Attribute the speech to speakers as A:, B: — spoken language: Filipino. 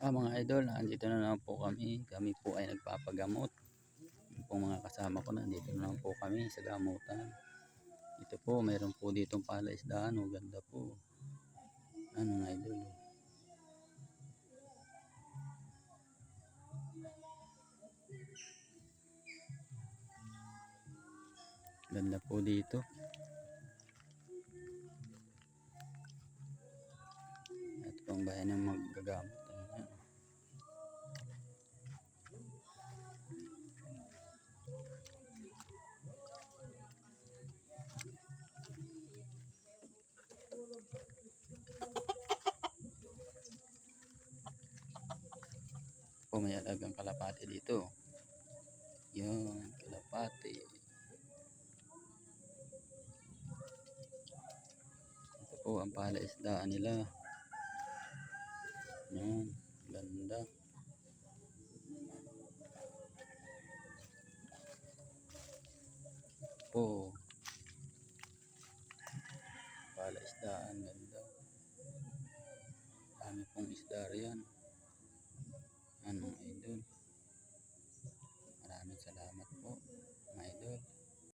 A: Ah, mga idol, andito na naman po kami. Kami po ay nagpapagamot. Yung pong mga kasama ko na, dito na naman po kami sa gamutan. Ito po, mayroon po ditong palaisdaan. O, ganda po. Ano mga idol? Ganda po dito. Ito pong bayan ng maggagamot. Po may alagang kalapati dito. Yun, kalapati. Ito po ang palaisdaan nila. Yan, ganda. Po. Palaisdaan, ganda. Dami pong isda riyan. and mm.